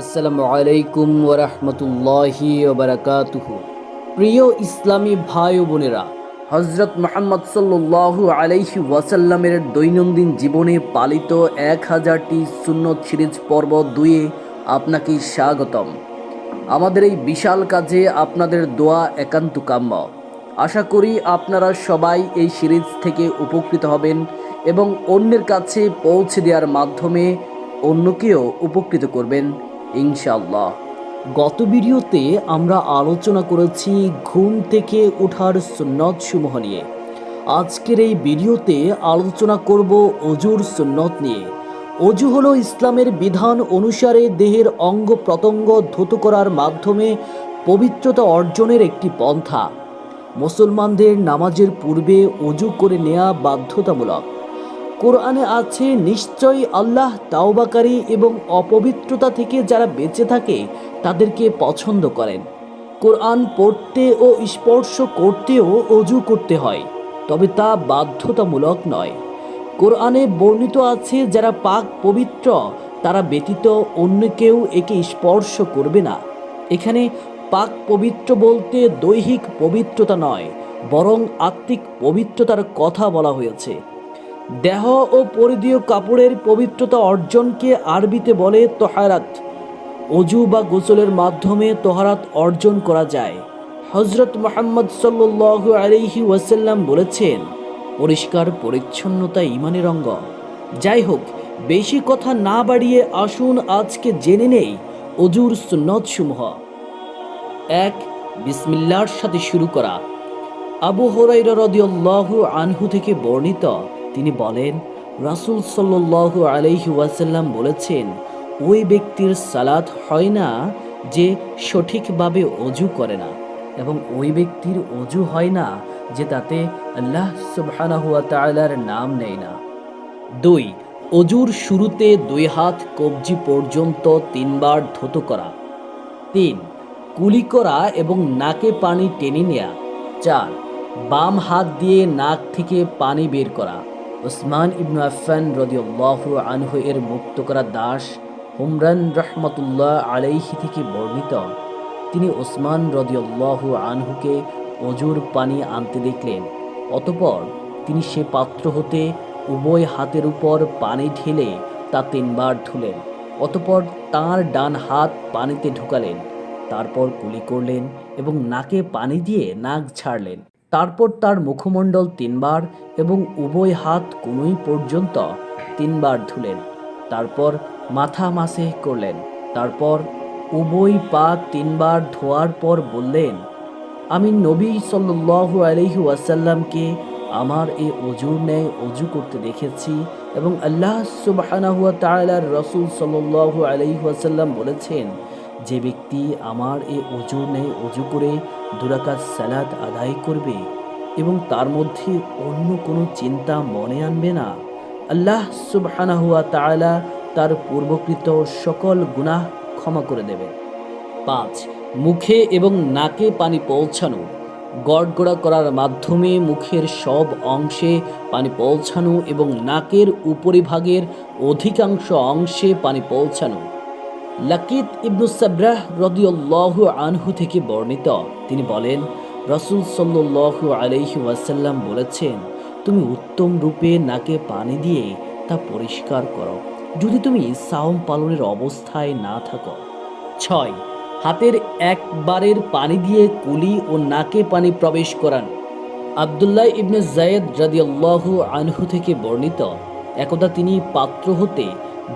আসসালামু আলাইকুম ওরহমতুল্লাহি ওবরাকাতুহু প্রিয় ইসলামী ভাই ও বোনেরা হজরত মোহাম্মদ সাল্লু আলাইহি ওয়াসাল্লামের দৈনন্দিন জীবনে পালিত এক হাজারটি সুন্নত সিরিজ পর্ব দুয়ে আপনাকে স্বাগতম। আমাদের এই বিশাল কাজে আপনাদের দোয়া একান্ত কাম্য। আশা করি আপনারা সবাই এই সিরিজ থেকে উপকৃত হবেন এবং অন্যের কাছে পৌঁছে দেওয়ার মাধ্যমে অন্যকেও উপকৃত করবেন। ইনশাল্লাহ গত ভিডিওতে আমরা আলোচনা করেছি ঘুম থেকে ওঠার সুন্নত সমূহ নিয়ে। আজকের এই ভিডিওতে আলোচনা করব অজুর সুন্নত নিয়ে। অজু হলো ইসলামের বিধান অনুসারে দেহের অঙ্গ প্রত্যঙ্গ ধুত করার মাধ্যমে পবিত্রতা অর্জনের একটি পন্থা। মুসলমানদের নামাজের পূর্বে অজু করে নেওয়া বাধ্যতামূলক। কোরআনে আছে, নিশ্চয়ই আল্লাহ তাওবাকারী এবং অপবিত্রতা থেকে যারা বেঁচে থাকে, তাদেরকে পছন্দ করেন। কোরআন পড়তে ও স্পর্শ করতেও অজু করতে হয়, তবে তা বাধ্যতামূলক নয়। কোরআনে বর্ণিত আছে, যারা পাক পবিত্র, তারা ব্যতীত অন্য কেউ একে স্পর্শ করবে না। এখানে পাক পবিত্র বলতে দৈহিক পবিত্রতা নয়, বরং আত্মিক পবিত্রতার কথা বলা হয়েছে। দেহ ও পরিধীয় কাপড়ের পবিত্রতা অর্জনকে আরবিতে বলে তোহারাত। অজু বা গোসলের মাধ্যমে তোহারাত অর্জন করা যায়। হজরত মোহাম্মদ সাল্লু আলহি ওয়াসাল্লাম বলেছেন, পরিষ্কার, পরিচ্ছন্নতা ইমানের অঙ্গ। যাই হোক, বেশি কথা না বাড়িয়ে আসুন আজকে জেনে নেই অজুর সুন্নত সমূহ এক, বিসমিল্লার সাথে শুরু করা। আবু হরাইরা রদিয়াল্লাহু আনহু থেকে বর্ণিত তিনি বলেন, রাসূল সাল্লাল্লাহু আলাইহি ওয়াসাল্লাম বলেছেন, ওই ব্যক্তির সালাত হয় না যে সঠিকভাবে অজু করে না এবং ওই ব্যক্তির অজু হয় না যে তাতে আল্লাহ সুবহানাহু ওয়া নাম নেয় না। দুই, অজুর শুরুতে দুই হাত কবজি পর্যন্ত তিনবার ধুত করা। তিন, কুলি করা এবং নাকে পানি টেনে নেয়া। চার, বাম হাত দিয়ে নাক থেকে পানি বের করা। ওসমান ইবনু আফফান রদিউল্লাহু আনহু এর মুক্ত করা দাস হুমরান রহমতুল্লাহ আলাইহি থেকে বর্ণিত। তিনি ওসমান রদিউল্লাহু আনহুকে অজুর পানি আনতে দেখলেন, অতপর তিনি সে পাত্র হতে উভয় হাতের উপর পানি ঢেলে তা তিনবার ধুলেন, অতপর তার ডান হাত পানিতে ঢুকালেন, তারপর কুলি করলেন এবং নাকে পানি দিয়ে নাক ছাড়লেন তারপর তার মুখমণ্ডল তিনবার এবং উভয় হাত কোনোই পর্যন্ত তিনবার ধুলেন। তারপর মাথা মাসে করলেন। তারপর উভয় পা তিনবার ধোয়ার পর বললেন, আমি নবী সাল্লু আলহি ওয়াসাল্লামকে আমার এই অজুর ন্যায় অজু করতে দেখেছি এবং আল্লাহ তালার রসুল সাল্লু আলহি বলেছেন যে ব্যক্তি আমার এ অজুর ন্যায় অজু করে দুরাকাত সালাত আদায় করবে এবং তার মধ্যে অন্য কোনো চিন্তা মনে আনবে না, আল্লাহ সুবহানাহুয়া তাআলা তার পূর্বকৃত সকল গুনাহ ক্ষমা করে দেবে। পাঁচ, মুখে এবং নাকে পানি পৌঁছানো। গড়গড়া করার মাধ্যমে মুখের সব অংশে পানি পৌঁছানো এবং নাকের উপরিভাগের অধিকাংশ অংশে পানি পৌঁছানো। লাকিত ইবনু সাবরাহ রদিউল্লাহু আনহু থেকে বর্ণিত। তিনি বলেন, রসুল সাল্লু আলাইহি ওয়াসাল্লাম বলেছেন, তুমি উত্তম রূপে নাকে পানি দিয়ে তা পরিষ্কার করো। যদি তুমি সাওম পালনের অবস্থায় না থাকো। ছয়, হাতের একবারের পানি দিয়ে কুলি ও নাকে পানি প্রবেশ করান। আবদুল্লাহ ইবনে জায়েদ রাদিয়াল্লাহু আনহু থেকে বর্ণিত, একদা তিনি পাত্র হতে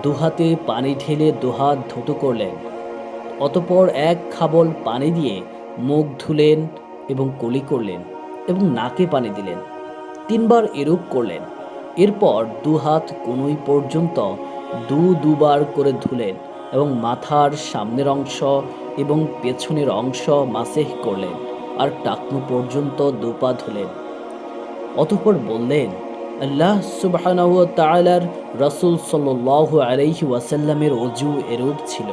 দুহাতে পানি ঢেলে দুহাত ধুতো করলেন। অতপর এক খাবল পানি দিয়ে মুখ ধুলেন এবং কলি করলেন এবং নাকে পানি দিলেন। তিনবার এরূপ করলেন। এরপর দুহাত কোনোই পর্যন্ত দু দুবার করে ধুলেন এবং মাথার সামনের অংশ এবং পেছনের অংশ মাসেহ করলেন আর টাকনু পর্যন্ত দুপা ধুলেন। অতঃপর বললেন আল্লাহ সুবহানাহু ওয়া তাআলার রাসূল সাল্লাল্লাহু আলাইহি ওয়াসাল্লামের অজু এরূপ ছিল।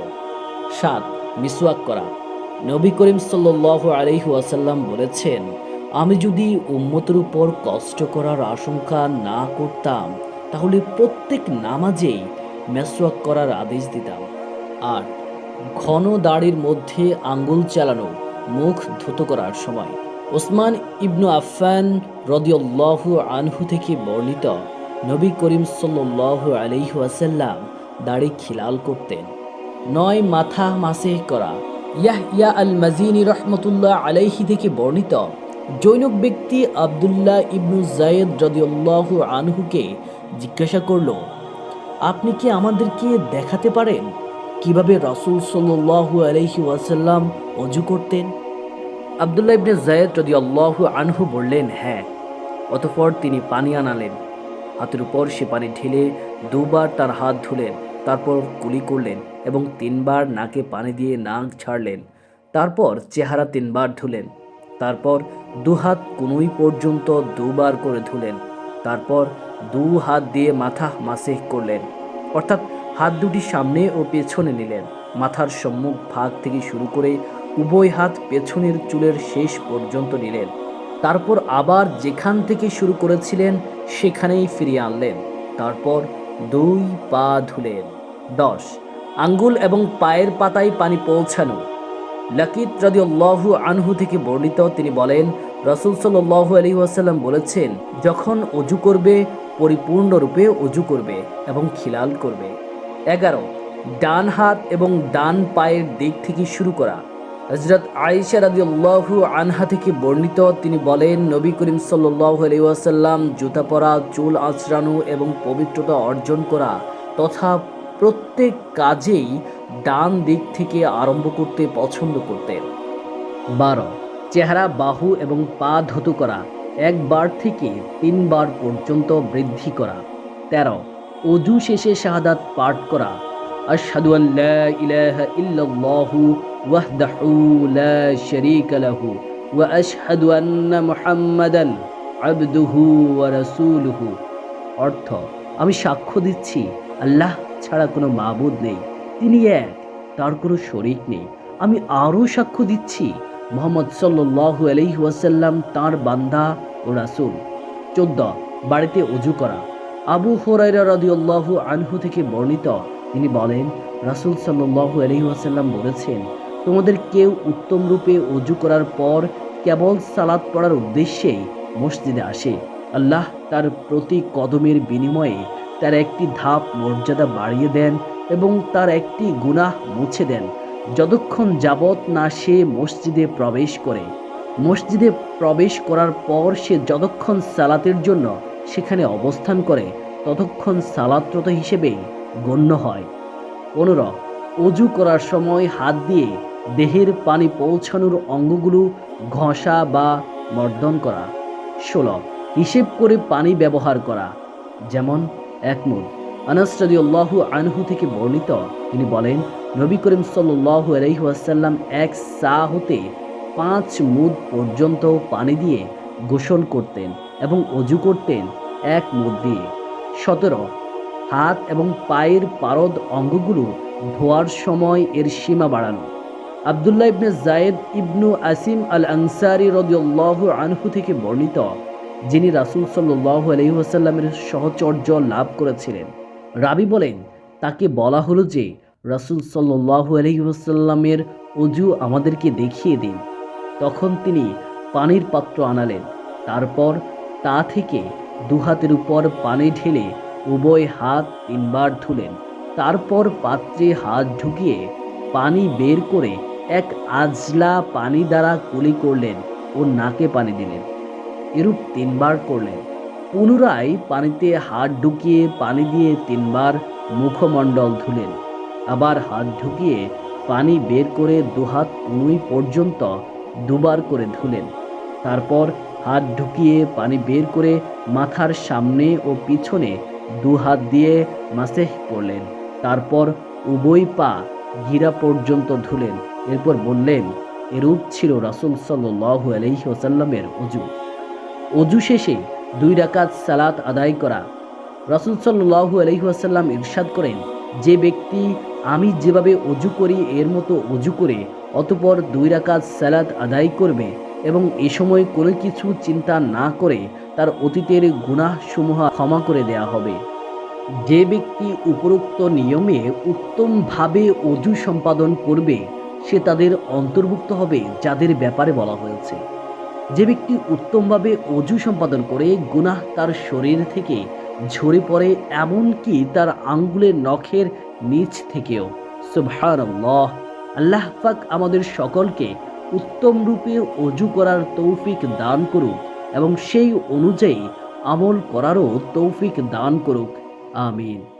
সাত, মিসওয়াক করা। নবী করিম সাল্লাল্লাহু আলাইহি ওয়াসাল্লাম বলেছেন, আমি যদি উম্মতের উপর কষ্ট করার আশঙ্কা না করতাম, তাহলে প্রত্যেক নামাজেই মেসওয়াক করার আদেশ দিতাম। আর ঘন দাড়ির মধ্যে আঙ্গুল চালানো, মুখ ধুত করার সময়। ওসমান ইবনু আফফান রদিউল্লাহু আনহু থেকে বর্ণিত নবী করিম সাল্লাল্লাহু আলাইহি ওয়াসাল্লাম দাড়ি খিলাল করতেন। নয় মাথা মাসে করা ইয়াহ ইয়া আল মাজিনী রহমতুল্লাহ আলাইহি থেকে বর্ণিত জৈনক ব্যক্তি আবদুল্লাহ ইবনু জায়েদ রদিউল্লাহু আনহুকে জিজ্ঞাসা করল, আপনি কি আমাদেরকে দেখাতে পারেন কীভাবে রাসূল সাল্লাল্লাহু আলাইহি ওয়াসাল্লাম অজু করতেন? আবদুল্লাহ ইবনে জায়েদ রদিউল্লাহু আনহু বললেন হ্যাঁ। অতঃপর তিনি পানি আনালেন। হাতের উপর সে পানি ঢেলে দুবার তার হাত ধুলেন, তারপর কুলি করলেন এবং তিনবার নাকে পানি দিয়ে নাক ছাড়লেন। তারপর চেহারা তিনবার ধুলেন। তারপর দু হাত কুনুই পর্যন্ত দুবার করে ধুলেন। তারপর দু হাত দিয়ে মাথা মাসেহ করলেন। অর্থাৎ হাত দুটি সামনে ও পেছনে নিলেন। মাথার সম্মুখ ভাগ থেকে শুরু করে উভয় হাত পেছনের চুলের শেষ পর্যন্ত নিলেন। তারপর আবার যেখান থেকে শুরু করেছিলেন, সেখানেই ফিরিয়ে আনলেন। তারপর দুই পা ধুলেন। দশ। আঙ্গুল এবং পায়ের পাতায় পানি পৌঁছানো। লাকিত রাদিয়াল্লাহু আনহু থেকে বর্ণিত তিনি বলেন, রাসূল সাল্লাল্লাহু আলাইহি ওয়াসাল্লাম বলেছেন, যখন অজু করবে, পরিপূর্ণরূপে অজু করবে এবং খিলাল করবে। এগারো। ডান হাত এবং ডান পায়ের দিক থেকে শুরু করা। হজরত আয়েশা রাদিয়াল্লাহু আনহা থেকে বর্ণিত, তিনি বলেন, নবী করিম আলাইহি ওয়াসাল্লাম জুতা পরা, চুল আঁচড়ানো এবং পবিত্রতা অর্জন করা তথা প্রত্যেক কাজেই ডান দিক থেকে আরম্ভ করতে পছন্দ করতেন। বারো, চেহারা বাহু এবং পা ধুতু করা একবার থেকে তিনবার পর্যন্ত বৃদ্ধি করা। তেরো, অজু শেষে শাহাদাত পাঠ করা। আশহাদু আন লা ইলাহা ইল্লাল্লাহু ওয়া আশহাদু আন্না মুহাম্মাদান আবদুহু ওয়া রাসূলুহু। অর্থ, আমি সাক্ষ্য দিচ্ছি, আল্লাহ ছাড়া কোনো মাবুদ নেই, তিনি এক, তার কোনো শরিক নেই। আমি আরও সাক্ষ্য দিচ্ছি, মোহাম্মদ সাল্লাল্লাহু আলাইহি ওয়াসাল্লাম তাঁর বান্দা ও রাসূল। চোদ্দ, বাড়িতে অজু করা। আবু হুরাইরা রাদিয়াল্লাহু আনহু থেকে বর্ণিত, তিনি বলেন, রাসূল সাল্লাল্লাহু আলাইহি ওয়াসাল্লাম বলেছেন তোমাদের কেউ উত্তম রূপে অজু করার পর কেবল সালাত পড়ার উদ্দেশ্যেই মসজিদে আসে। আল্লাহ তার প্রতি কদমের বিনিময়ে তার একটি ধাপ মর্যাদা বাড়িয়ে দেন এবং তার একটি গুনাহ মুছে দেন। যতক্ষণ যাবৎ না সে মসজিদে প্রবেশ করে। মসজিদে প্রবেশ করার পর সে যতক্ষণ সালাতের জন্য সেখানে অবস্থান করে, ততক্ষণ সালাত্রত হিসেবে গণ্য হয়। পনেরো, অজু করার সময় হাত দিয়ে দেহের পানি পৌঁছানোর অঙ্গগুলো ঘষা বা মর্দন করা। ষোলো, হিসেব করে পানি ব্যবহার করা। যেমন একমুদ আনাস রাদিয়াল্লাহু আনহু থেকে বর্ণিত, তিনি বলেন, নবী করিম সাল্লাল্লাহু আলাইহি ওয়াসাল্লাম এক সা হতে পাঁচ মুদ পর্যন্ত পানি দিয়ে গোসল করতেন এবং অজু করতেন এক মুদ দিয়ে। সতেরো, হাত এবং পায়ের পারদ অঙ্গগুলো ধোয়ার সময় এর সীমা বাড়ানো। আবদুল্লাহ ইবনে জায়েদ ইবনু আসিম আল আনসারি রদিউল্লাহ আনহু থেকে বর্ণিত, যিনি রাসূল সাল্লাল্লাহু আলাইহি ওয়াসাল্লামের সহচর্য লাভ করেছিলেন। রাবি বলেন, তাকে বলা হলো যে, রাসূল সাল্লাল্লাহু আলাইহি ওয়াসাল্লামের অজু আমাদেরকে দেখিয়ে দিন। তখন তিনি পানির পাত্র আনালেন। তারপর তা থেকে দুহাতের উপর পানি ঢেলে উভয় হাত তিনবার ধুলেন। তারপর পাত্রে হাত ঢুকিয়ে পানি বের করে এক আজলা পানি দ্বারা কুলি করলেন ও নাকে পানি দিলেন। এরূপ তিনবার করলেন। পুনরায় পানিতে হাত ঢুকিয়ে পানি দিয়ে তিনবার মুখমণ্ডল ধুলেন। আবার হাত ঢুকিয়ে পানি বের করে দুহাত কুনুই পর্যন্ত দুবার করে ধুলেন। তারপর হাত ঢুকিয়ে পানি বের করে মাথার সামনে ও পিছনে দু হাত দিয়ে মাসেহ করলেন। তারপর উভয় পা গিরা পর্যন্ত ধুলেন। এরপর বললেন, এরূপ ছিল রাসুল সাল্লু আলহি ওসাল্লামের অজু। অজু শেষে দুই রাকাত সালাত আদায় করা। রাসুল সাল্লু আলহি ওয়াসাল্লাম ইরশাদ করেন, যে ব্যক্তি আমি যেভাবে অজু করি, এর মতো অজু করে অতপর দুই রাকাত সালাত আদায় করবে এবং এ সময় কোনো কিছু চিন্তা না করে তার অতীতের গুনাহসমূহ ক্ষমা করে দেয়া হবে। যে ব্যক্তি উপরোক্ত নিয়মে উত্তমভাবে অজু সম্পাদন করবে সে তাদের অন্তর্ভুক্ত হবে যাদের ব্যাপারে বলা হয়েছে। যে ব্যক্তি উত্তমভাবে অজু সম্পাদন করে, গুনাহ তার শরীর থেকে ঝরে পড়ে, এমনকি তার আঙ্গুলের নখের নিচ থেকেও। সুবহানাল্লাহ। আল্লাহ পাক আমাদের সকলকে উত্তম রূপে অজু করার তৌফিক দান করুক এবং সেই অনুযায়ী আমল করারও তৌফিক দান করুক। আমিন।